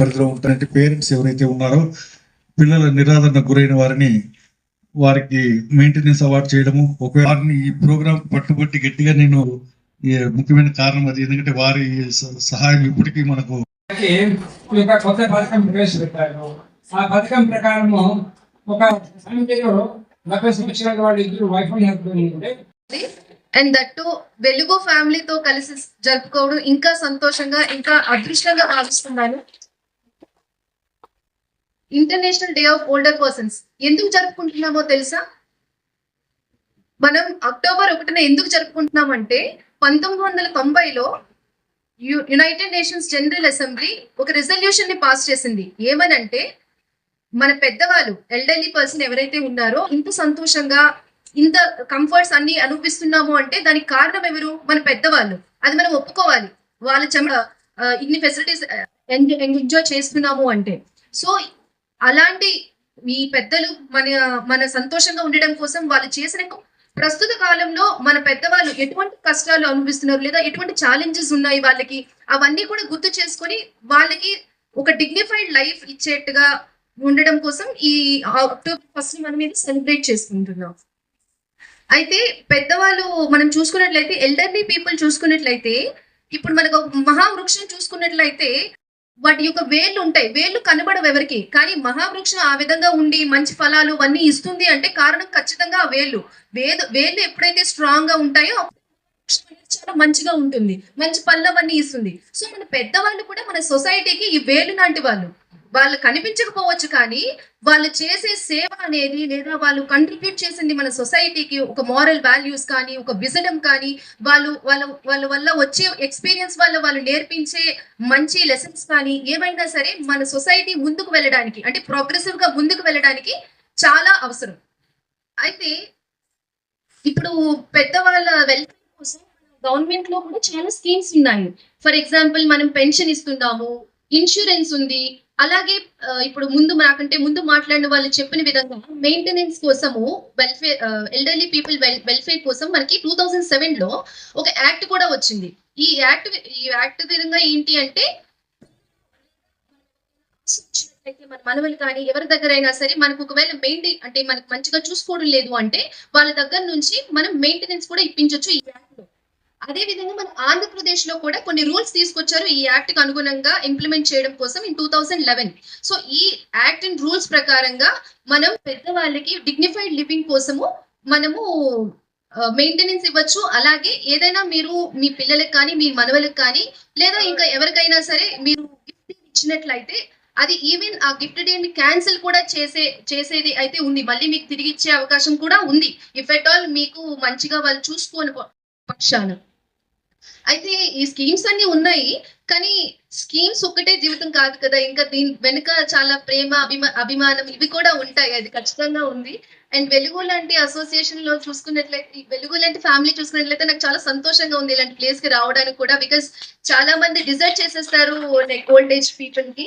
పరిధిలో ఉంటారంటే పేరెంట్స్ ఎవరైతే ఉన్నారో పిల్లల నిరాదరణ గురైన వారిని వారికి మెయింటెనెన్స్ అవార్డు చేయడము ఒకవేళ వారిని ఈ ప్రోగ్రామ్ పట్టుబట్టి గట్టిగా నేను ముఖ్యమైన కారణం అది. ఎందుకంటే వారి సహాయం ఇప్పటికీ మనకు కొత్త పథకం ప్రవేశపెట్టారు. ఆ పథకం ప్రకారము ఒక సంవత్సరాల వాళ్ళు ఇద్దరు అండ్ దట్టు వెలుగు ఫ్యామిలీతో కలిసి జరుపుకోవడం ఇంకా సంతోషంగా ఇంకా అదృష్టంగా భావిస్తున్నాను. International day of older persons ఎందుకు జరుపుకుంటున్నామో తెలుసా? మనం అక్టోబర్ ఒకటిన ఎందుకు జరుపుకుంటున్నామంటే పంతొమ్మిది వందల తొంభైలో యు- యునైటెడ్ నేషన్స్ జనరల్ అసెంబ్లీ ఒక రిజల్యూషన్ని పాస్ చేసింది. ఏమనంటే మన పెద్దవాళ్ళు ఎల్డర్లీ పర్సన్ ఎవరైతే ఉన్నారో ఇంత సంతోషంగా ఇంత కంఫర్ట్స్ అన్ని అనుభవిస్తున్నాము అంటే దానికి కారణం ఎవరు? మన పెద్దవాళ్ళు. అది మనం ఒప్పుకోవాలి. వాళ్ళ చెమ ఇన్ని ఫెసిలిటీస్ ఎంజాయ్ చేస్తున్నాము అంటే. సో అలాంటి ఈ పెద్దలు మన మన సంతోషంగా ఉండడం కోసం వాళ్ళు చేసిన ప్రస్తుత కాలంలో మన పెద్దవాళ్ళు ఎటువంటి కష్టాలు అనుభవిస్తున్నారు లేదా ఎటువంటి ఛాలెంజెస్ ఉన్నాయి వాళ్ళకి అవన్నీ కూడా గుర్తు చేసుకొని వాళ్ళకి ఒక డిగ్నిఫైడ్ లైఫ్ ఇచ్చేట్టుగా ఉండడం కోసం ఈ అక్టోబర్ ఫస్ట్ మనం ఇది సెలబ్రేట్ చేసుకుంటున్నాం. అయితే పెద్దవాళ్ళు మనం చూసుకున్నట్లయితే ఎల్డర్లీ పీపుల్ చూసుకున్నట్లయితే ఇప్పుడు మనకు మహావృక్షం చూసుకున్నట్లయితే వాటి యొక్క వేళ్ళు ఉంటాయి. వేళ్ళు కనబడవు ఎవరికి? కానీ మహావృక్షం ఆ విధంగా ఉండి మంచి ఫలాలు అవన్నీ ఇస్తుంది అంటే కారణం ఖచ్చితంగా ఆ వేళ్ళు. వేలు వేళ్ళు ఎప్పుడైతే స్ట్రాంగ్గా ఉంటాయో చాలా మంచిగా ఉంటుంది. మంచి పళ్ళవన్నీ ఇస్తుంది. సో మన పెద్దవాళ్ళు కూడా మన సొసైటీకి ఈ వేలు లాంటి వాళ్ళు. వాళ్ళు కనిపించకపోవచ్చు కానీ వాళ్ళు చేసే సేవ అనేది లేదా వాళ్ళు కంట్రిబ్యూట్ చేసింది మన సొసైటీకి ఒక మారల్ వాల్యూస్ కానీ ఒక విజడం కానీ వాళ్ళు వాళ్ళ వాళ్ళ వల్ల వచ్చే ఎక్స్పీరియన్స్ వల్ల వాళ్ళు నేర్పించే మంచి లెసన్స్ కానీ ఏమైనా సరే మన సొసైటీ ముందుకు వెళ్ళడానికి అంటే ప్రోగ్రెసివ్గా ముందుకు వెళ్ళడానికి చాలా అవసరం. అయితే ఇప్పుడు పెద్దవాళ్ళ వెల్ఫేర్ కోసం గవర్నమెంట్లో కూడా చాలా స్కీమ్స్ ఉన్నాయి. ఫర్ ఎగ్జాంపుల్ మనం పెన్షన్ ఇస్తున్నాము ఇన్సూరెన్స్ ఉంది అలాగే ఇప్పుడు ముందు నాకంటే ముందు మాట్లాడిన వాళ్ళు చెప్పిన విధంగా మెయింటెనెన్స్ కోసము వెల్ఫేర్ ఎల్డర్లీ పీపుల్ వెల్ఫేర్ కోసం మనకి టూ థౌజండ్ సెవెన్లో ఒక యాక్ట్ కూడా వచ్చింది. ఈ యాక్ట్ ఈ యాక్ట్ విధంగా ఏంటి అంటే మన మనవలు కానీ ఎవరి దగ్గర అయినా సరే మనకు ఒకవేళ మెయింటైన్ అంటే మనకు మంచిగా చూసుకోవడం లేదు అంటే వాళ్ళ దగ్గర నుంచి మనం మెయింటెనెన్స్ కూడా ఇప్పించవచ్చు ఈ యాక్ట్లో. అదే విధంగా మన ఆంధ్రప్రదేశ్లో కూడా కొన్ని రూల్స్ తీసుకొచ్చారు ఈ యాక్ట్కు అనుగుణంగా ఇంప్లిమెంట్ చేయడం కోసం in two thousand eleven. So ఈ యాక్ట్ అండ్ రూల్స్ ప్రకారంగా మనం పెద్దవాళ్ళకి డిగ్నిఫైడ్ లివింగ్ కోసము మనము మెయింటెనెన్స్ ఇవ్వచ్చు. అలాగే ఏదైనా మీరు మీ పిల్లలకు కానీ మీ మనవలకు కానీ లేదా ఇంకా ఎవరికైనా సరే మీరు గిఫ్ట్ ఇచ్చినట్లయితే అది ఈవెన్ ఆ గిఫ్ట్ డేని క్యాన్సిల్ కూడా చేసే చేసేది అయితే ఉంది. మళ్ళీ మీకు తిరిగి ఇచ్చే అవకాశం కూడా ఉంది. ఇఫ్ ఎట్ ఆల్ మీకు మంచిగా వాళ్ళు చూసుకోని పక్షాను పక్షాన. అయితే ఈ స్కీమ్స్ అన్ని ఉన్నాయి కానీ స్కీమ్స్ ఒక్కటే జీవితం కాదు కదా. ఇంకా దీని వెనుక చాలా ప్రేమ అభిమా అభిమానం ఇవి కూడా ఉంటాయి. అది ఖచ్చితంగా ఉంది. అండ్ వెలుగు లాంటి అసోసియేషన్లో చూసుకున్నట్లయితే వెలుగు లాంటి ఫ్యామిలీ చూసుకున్నట్లయితే నాకు చాలా సంతోషంగా ఉంది ఇలాంటి ప్లేస్కి రావడానికి కూడా బికాస్ చాలా మంది డిజర్ట్ చేసేస్తారు లైక్ ఓల్డ్ ఏజ్ పీపుల్కి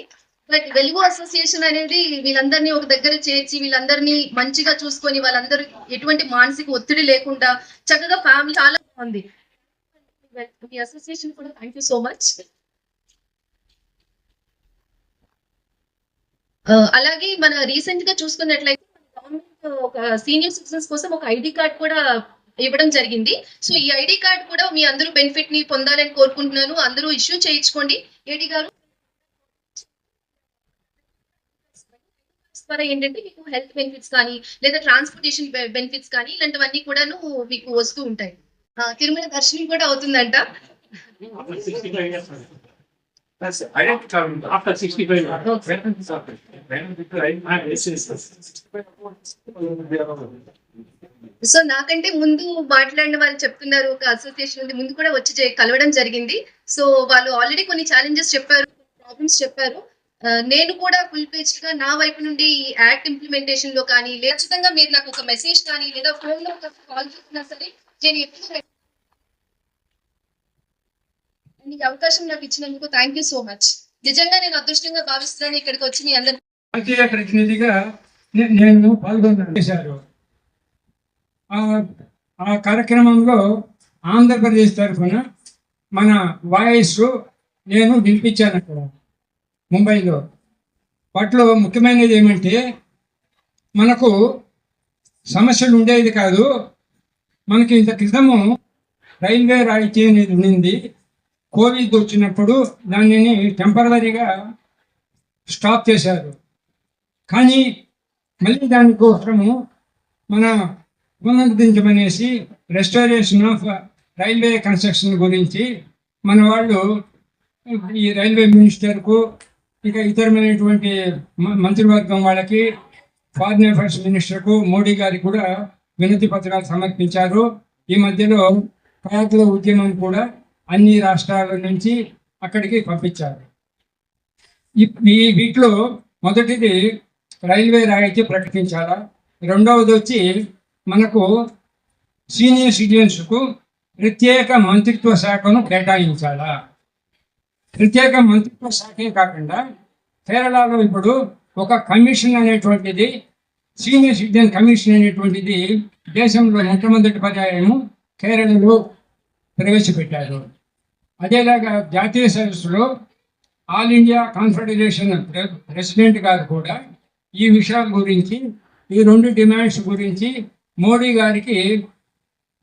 బట్ వెలుగు అసోసియేషన్ అనేది వీళ్ళందరినీ ఒక దగ్గర చేర్చి వీళ్ళందరినీ మంచిగా చూసుకొని వాళ్ళందరూ ఎటువంటి మానసిక ఒత్తిడి లేకుండా చక్కగా ఫ్యామిలీ చాలా బాగుంది. మీ అసోసియేషన్ కూడా థ్యాంక్ యూ సో మచ్ అలాగే మన రీసెంట్గా చూసుకున్నట్లయితే గవర్నమెంట్ uh, ఒక సీనియర్ సిటిజన్స్ కోసం ఒక ఐడి కార్డ్ కూడా ఇవ్వడం జరిగింది. సో ఈ ఐడి కార్డ్ కూడా మీ అందరూ బెనిఫిట్ని పొందాలని కోరుకుంటున్నాను. అందరూ ఇష్యూ చేయించుకోండి. ఏడి గారు ద్వారా ఏంటంటే మీకు హెల్త్ బెనిఫిట్స్ కానీ లేదా ట్రాన్స్పోర్టేషన్ బెనిఫిట్స్ కానీ ఇలాంటివన్నీ కూడాను మీకు వస్తూ ఉంటాయి. తిరుమల దర్శనం కూడా అవుతుందంట. సో నాకంటే ముందు మాట్లాడిన వాళ్ళు చెప్తున్నారు ఒక అసోసియేషన్ ఉంది. ముందు కూడా వచ్చి కలవడం జరిగింది. సో వాళ్ళు ఆల్రెడీ కొన్ని ఛాలెంజెస్ చెప్పారు ప్రాబ్లమ్స్ చెప్పారు. నేను కూడా ఫుల్ పేజ్గా నా వైపు నుండి ఈ యాక్ట్ ఇంప్లిమెంటేషన్లో కానీ లేదా ఖచ్చితంగా మీరు నాకు ఒక మెసేజ్ కానీ లేదా ఫోన్లో ఒక కాల్ చేసినా సరే నీకు అవకాశం నాకు ఇచ్చినందుకు థ్యాంక్ యూ సో మచ్ నిజంగా నేను అదృష్టంగా భావిస్తున్నాను ఇక్కడికి వచ్చి మీ అందరి జాతీయ ప్రతినిధిగా నేను పాల్గొన్నాను. ఆ ఆ కార్యక్రమంలో ఆంధ్రప్రదేశ్ తరఫున మన వాయిస్ నేను వినిపించాను అక్కడ ముంబైలో. వాటిలో ముఖ్యమైనది ఏమంటే మనకు సమస్యలు ఉండేది కాదు. మనకి ఇంత క్రితము రైల్వే రాయితీ అనేది ఉండింది. కోవిడ్ వచ్చినప్పుడు దానిని టెంపరీగా స్టాప్ చేశారు. కానీ మళ్ళీ దానికోసము మన పునరుద్ధరించమనేసి రెస్టారేషన్ ఆఫ్ రైల్వే కన్స్ట్రక్షన్ గురించి మన వాళ్ళు ఈ రైల్వే మినిస్టర్కు ఇక ఇతరమైనటువంటి మ- మంత్రివర్గం వాళ్ళకి ఫారిన్ అఫైర్స్ మినిస్టర్కు మోడీ గారికి కూడా వినతి పత్రాలు సమర్పించారు. ఈ మధ్యలో కాకుల ఉద్యమం కూడా అన్ని రాష్ట్రాల నుంచి అక్కడికి పంపించారు. ఈ వీటిలో మొదటిది రైల్వే రాయితీ ప్రకటించాలా? రెండవది వచ్చి మనకు సీనియర్ సిటిజన్స్కు ప్రత్యేక మంత్రిత్వ శాఖను కేటాయించాలా? ప్రత్యేక మంత్రిత్వ శాఖే కాకుండా కేరళలో ఇప్పుడు ఒక కమిషన్ అనేటువంటిది సీనియర్ సిటిజన్ కమిషన్ అనేటువంటిది దేశంలో మొట్టమొదటి పర్యాయము కేరళలో ప్రవేశపెట్టారు. అదేలాగా జాతీయ సదస్సులో ఆల్ ఇండియా కాన్ఫెడరేషన్ ప్రెసిడెంట్ గారు కూడా ఈ విషయాల గురించి ఈ రెండు డిమాండ్స్ గురించి మోడీ గారికి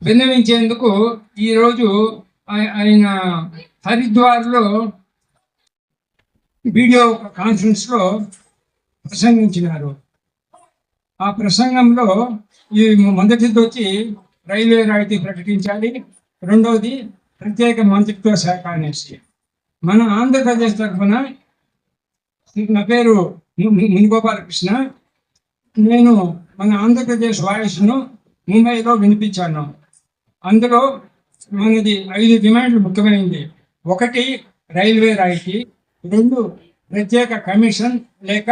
విన్నవించేందుకు ఈరోజు ఆయన హరిద్వార్లో వీడియో కాన్ఫరెన్స్లో ప్రసంగించినారు. ఆ ప్రసంగంలో ఈ మొదటిది వచ్చి రైల్వే రాయితీ ప్రకటించాలి. రెండవది ప్రత్యేక మంత్రిత్వ శాఖ అనేసి మన ఆంధ్రప్రదేశ్ తరఫున నా పేరు మునిగోపాలకృష్ణ. నేను మన ఆంధ్రప్రదేశ్ వాయిస్ను ముంబైలో వినిపించాను. అందులో మనది ఐదు డిమాండ్లు ముఖ్యమైనది ఒకటి రైల్వే రాయితీ రెండు ప్రత్యేక కమిషన్ లేక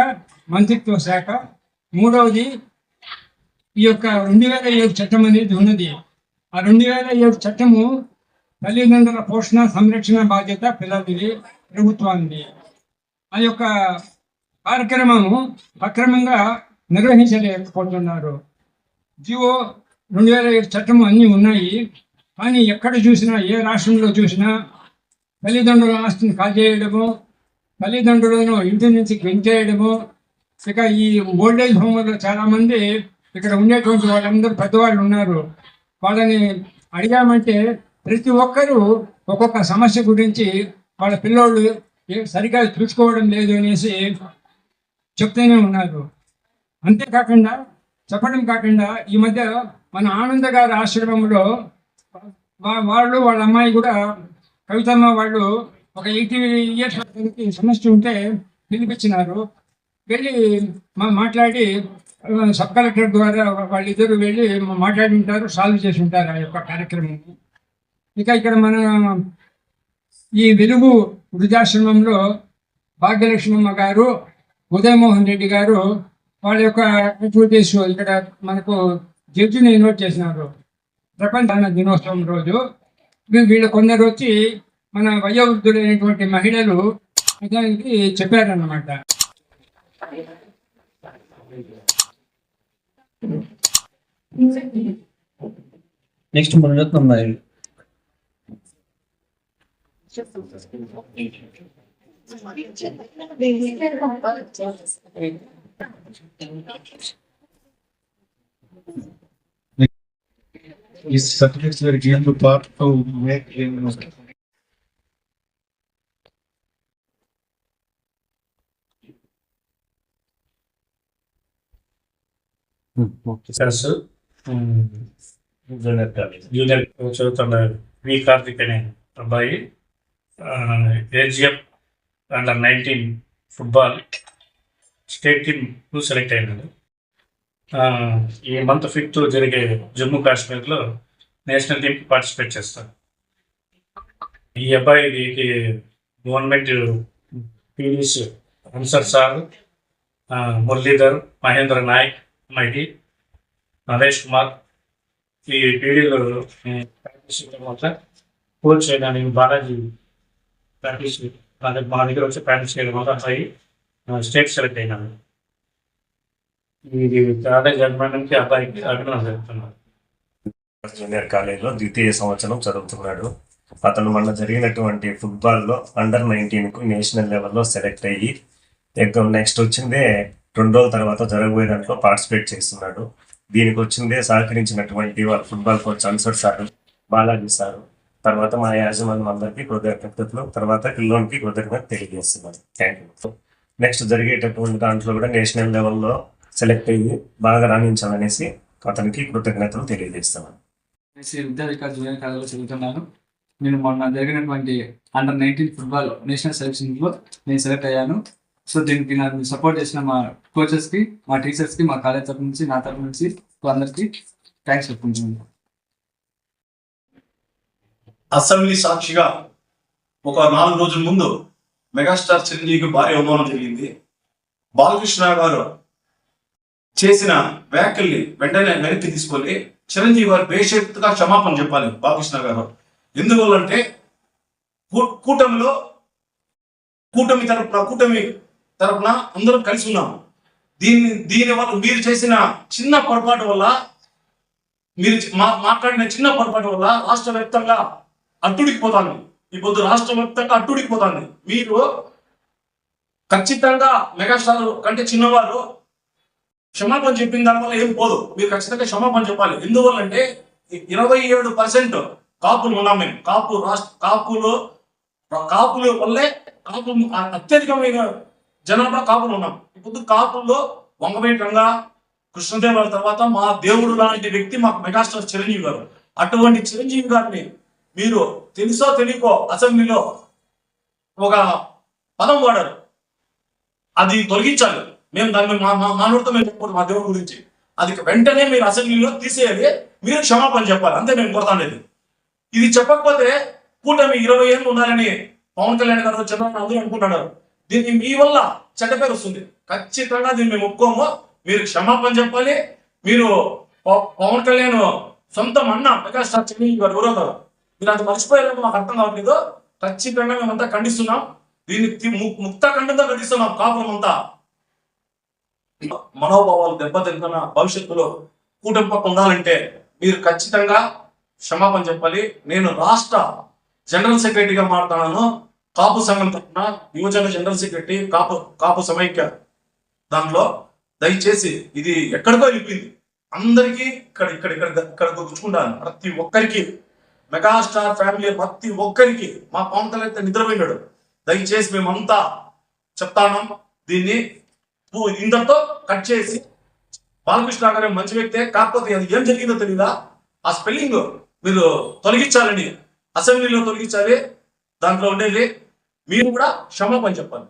మంత్రిత్వ శాఖ మూడవది ఈ యొక్క రెండు వేల ఏడు చట్టం అనేది ఉన్నది. ఆ రెండు వేల ఏడు చట్టము తల్లిదండ్రుల పోషణ సంరక్షణ బాధ్యత పిల్లలది ప్రభుత్వానికి ఆ యొక్క కార్యక్రమము అక్రమంగా నిర్వహించలేకపోతున్నారు. జియో రెండు వేల ఏడు చట్టం అన్నీ ఉన్నాయి. కానీ ఎక్కడ చూసినా ఏ రాష్ట్రంలో చూసినా తల్లిదండ్రుల ఆస్తిని కాజేయడము తల్లిదండ్రులను ఇంటి నుంచి గెంటేయడము ఇక ఈ ఓల్డేజ్ హోమ్ చాలా మంది ఇక్కడ ఉండేటువంటి వాళ్ళందరూ పెద్దవాళ్ళు ఉన్నారు. వాళ్ళని అడిగామంటే ప్రతి ఒక్కరూ ఒక్కొక్క సమస్య గురించి వాళ్ళ పిల్లోళ్ళు సరిగా చూసుకోవడం లేదు అనేసి చెప్తూనే ఉన్నారు. అంతేకాకుండా చెప్పడం కాకుండా ఈ మధ్య మన ఆనంద గారి ఆశ్రమంలో వాళ్ళు వాళ్ళ అమ్మాయి కూడా కవితమ్మ వాళ్ళు ఒక ఎయిటీ ఇయర్స్ సమస్య ఉంటే పిలిపించినారు వెళ్ళి మాట్లాడి సబ్ కలెక్టర్ ద్వారా వాళ్ళిద్దరు వెళ్ళి మాట్లాడి ఉంటారు సాల్వ్ చేసి ఉంటారు ఆ యొక్క కార్యక్రమం. ఇంకా ఇక్కడ మన ఈ వెలుగు వృద్ధాశ్రమంలో భాగ్యలక్ష్మమ్మ గారు ఉదయమోహన్ రెడ్డి గారు వాళ్ళ యొక్క యాక్టివిటీస్ ఇక్కడ మనకు జడ్జిని ఇన్వైట్ చేసినారు. ప్రపంచ దినోత్సవం రోజు. వీళ్ళు కొందరు వచ్చి మన వయోవృద్ధులైనటువంటి మహిళలు దానికి చెప్పారన్నమాట. Next Muniratnam Naidu These certificates were given to part to make him. sirs junior college junior చదువుతున్న వి కార్తిక్ అనే అబ్బాయి AGF under nineteen football state team select అయినాడు. ఈ మంత్ ఫిఫ్త్ జరిగే జమ్మూ కాశ్మీర్లో నేషనల్ టీమ్ పార్టిసిపేట్ చేస్తాడు. ఈ అబ్బాయికి government PDs answer sir Muralidhar Mahendra Nayak mighty Naresh Kumar ఈ పీడీలో ప్రాక్టీస్ చేయడం కోచ్ చేయడానికి బాలాజీ. ప్రాక్టీస్ అదే మా దగ్గర వచ్చి ప్రాక్టీస్ చేయడం వల్ల అబ్బాయి స్టేట్ సెలెక్ట్ అయినాడు. ఇది కాలేజ్ అభిమానానికి అబ్బాయికి అభినందన జరుగుతున్నారు జూనియర్ కాలేజీలో ద్వితీయ సంవత్సరం చదువుతున్నాడు. అతను మొన్న జరిగినటువంటి ఫుట్బాల్లో అండర్ నైన్టీన్కు నేషనల్ లెవెల్లో సెలెక్ట్ అయ్యి నెక్స్ట్ వచ్చిందే రెండు రోజుల తర్వాత జరగబోయే దాంట్లో పార్టిసిపేట్ చేస్తున్నాడు. దీనికి వచ్చిందే సహకరించినటువంటి వాళ్ళ football coach answer sir Balaji sir. తర్వాత మా యాజమాన్యం అందరికీ కృతజ్ఞతలు తర్వాత పిల్లోనికి కృతజ్ఞత తెలియజేస్తున్నాను. థ్యాంక్ యూ నెక్స్ట్ జరిగేటటువంటి దాంట్లో కూడా నేషనల్ లెవెల్లో సెలెక్ట్ అయ్యి బాగా రాణించాలనేసి అతనికి కృతజ్ఞతలు తెలియజేస్తున్నాను. విద్యా వికాస్ జూనియర్ కాలేజ్లో చదువుతున్నాను. నేను మొన్న జరిగినటువంటి అండర్ నైన్టీన్ ఫుట్బాల్ నేషనల్ సెలక్షన్లో నేను సెలెక్ట్ అయ్యాను. సో దీనికి నాకు సపోర్ట్ చేసిన మా కోచెస్కి మా టీచర్స్కి మా కాలేజ్ తరఫు నుంచి నా తరపు నుంచి అందరికీ థ్యాంక్స్ చెప్పుకుంటున్నాను. అసెంబ్లీ సాక్షిగా ఒక నాలుగు రోజుల ముందు మెగాస్టార్ చిరంజీవికి భారీ అవమానం జరిగింది. బాలకృష్ణ గారు చేసిన వ్యాఖ్యల్ని వెంటనే వెనక్కి తీసుకొని చిరంజీవి గారు బేషరతుగా క్షమాపణ చెప్పాలి బాలకృష్ణ గారు. ఎందువల్లంటే అంటే కూటమిలో కూటమి తరపున కూటమి తరపున అందరం కలిసి ఉన్నాము. దీన్ని దీని వల్ల మీరు చేసిన చిన్న పొరపాటు వల్ల మీరు మా- మాట్లాడిన చిన్న పొరపాటు వల్ల రాష్ట్ర వ్యాప్తంగా అట్టుడికిపోతాను ఈ పొద్దు రాష్ట్ర వ్యాప్తంగా అట్టుడికిపోతాను మీరు ఖచ్చితంగా మెగాస్టార్ కంటే చిన్నవారు క్షమాపణ చెప్పిన దానివల్ల ఏం పోదు. మీరు ఖచ్చితంగా క్షమాపణ చెప్పాలి. ఎందువల్లంటే ఇరవై ఏడు పర్సెంట్ కాపులు ఉన్నాం మేము. కాపు రాష్ట్ర కాపులు కాపుల వల్లే కాపు అత్యధికమైన జనంలో కాపులు ఉన్నాం. ఇప్పుడు కాపుల్లో వంగవేటి రంగా కృష్ణదేవరాల తర్వాత మా దేవుడు లాంటి వ్యక్తి మాకు మెగాస్టార్ చిరంజీవి గారు. అటువంటి చిరంజీవి గారిని మీరు తెలుసో తెలియకో అసెంబ్లీలో ఒక పదం వాడారు. అది తొలగించాలి. మేము దాన్ని మా మా మానవుడితో మేము చెప్పకూడదు మా దేవుడి గురించి. అది వెంటనే మీరు అసెంబ్లీలో తీసేయాలి. మీరు క్షమాపణ చెప్పాలి. అంతే మేము కోరుతానేది ఇది చెప్పకపోతే కూటమి ఇరవై ఏళ్ళు ఉన్నారని పవన్ కళ్యాణ్ గారు చంద్రబాబు అందరూ అనుకుంటున్నారు. దీన్ని మీ వల్ల చెడ్డ పేరు వస్తుంది ఖచ్చితంగా దీన్ని మేము ఒప్పుకోము. మీరు క్షమాపణ చెప్పాలి. మీరు పవన్ కళ్యాణ్ సొంతం అన్న మెగాస్టార్ చిరంజీవి గారు ఎవరో మీరు అది మర్చిపోయారో మాకు అర్థం కావట్లేదు. ఖచ్చితంగా మేమంతా ఖండిస్తున్నాం. దీన్ని ము- ముక్త ఖండంగా ఖండిస్తున్నాం. కాపురం అంతా. మనోభావాలు దెబ్బతింటున్న భవిష్యత్తులో కూటమి పక్క ఉండాలంటే మీరు ఖచ్చితంగా క్షమాపణ చెప్పాలి. నేను రాష్ట్ర జనరల్ సెక్రటరీగా మారుతున్నాను. కాపు సంఘం తరఫున యువజన జనరల్ సెక్రటరీ కాపు కాపు సమైక్య దాంట్లో దయచేసి ఇది ఎక్కడికో వెళ్ళిపోయింది అందరికీ ఇక్కడ ఇక్కడ ఇక్కడ ఇక్కడ గుచ్చుకుంటాను ప్రతి ఒక్కరికి మెగాస్టార్ ఫ్యామిలీ ప్రతి ఒక్కరికి మా పవన్ కళ్యాణ్ అయితే నిద్రపోయినాడు. దయచేసి మేమంతా చెప్తాను. దీన్ని పూ- ఇంతటితో కట్ చేసి బాలకృష్ణ గారు మంచి వ్యక్తే కాకపోతే అది ఏం జరిగిందో తెలియదా ఆ స్పెల్లింగ్ మీరు తొలగించాలని అసెంబ్లీలో తొలగించాలి దాంట్లో ఉండేది మీరు కూడా క్షమాపణ చెప్పాలి.